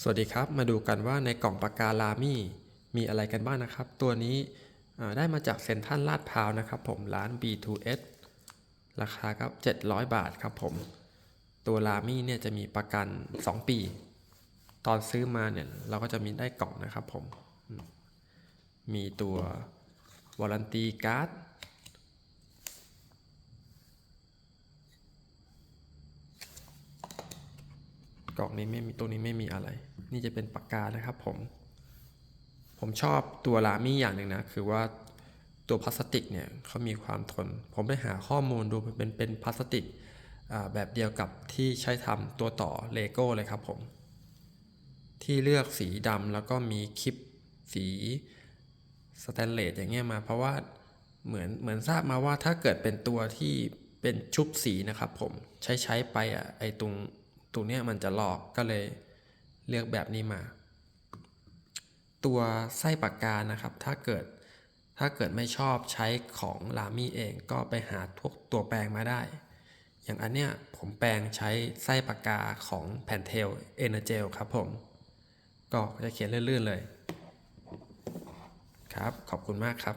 สวัสดีครับ มาดูกันว่าในกล่องปากกาลามี่มีอะไรกันบ้างนะครับ ตัวนี้ได้มาจากเซ็นทรัลลาดพร้าวนะครับผมร้าน B2S ราคาก็700 บาทครับผม ตัวลามี่เนี่ยจะมีประกัน 2 ปี ตอนซื้อมาเนี่ยเราก็จะมีได้กล่องนะครับผมมมีตัววอลันตีการ์ด กล่องนี้ไม่มีตัวนี้ไม่มีอะไร นี่จะเป็นปากกานะครับผม ผมชอบตัวลามี่อย่างหนึ่งนะ คือว่าตัวพลาสติกเนี่ยเขามีความทน ผมไปหาข้อมูลดูเป็นเป็นพลาสติกแบบเดียวกับที่ใช้ทำตัวต่อเลโก้เลยครับผม ที่เลือกสีดำแล้วก็มีคลิปสีสแตนเลสอย่างเงี้ยมาเพราะว่าเหมือนเหมือนทราบมาว่าถ้าเกิดเป็นตัวที่เป็นชุบสีนะครับผมใช้ใช้ไปอะไอตรง ตรงเนี้ยมันจะหลอกก็เลยเลือกแบบนี้มา ตัวไส้ปากกานะครับ ถ้าเกิดถ้าเกิดไม่ชอบใช้ของลามี่เองก็ไปหาพวกตัวแปลงมาได้ อย่างอันเนี้ยผมแปลงใช้ไส้ปากกาของแผ่นเทลเอเนเจลครับผม ก็จะเขียนลื่นๆเลย ครับ ขอบคุณมากครับ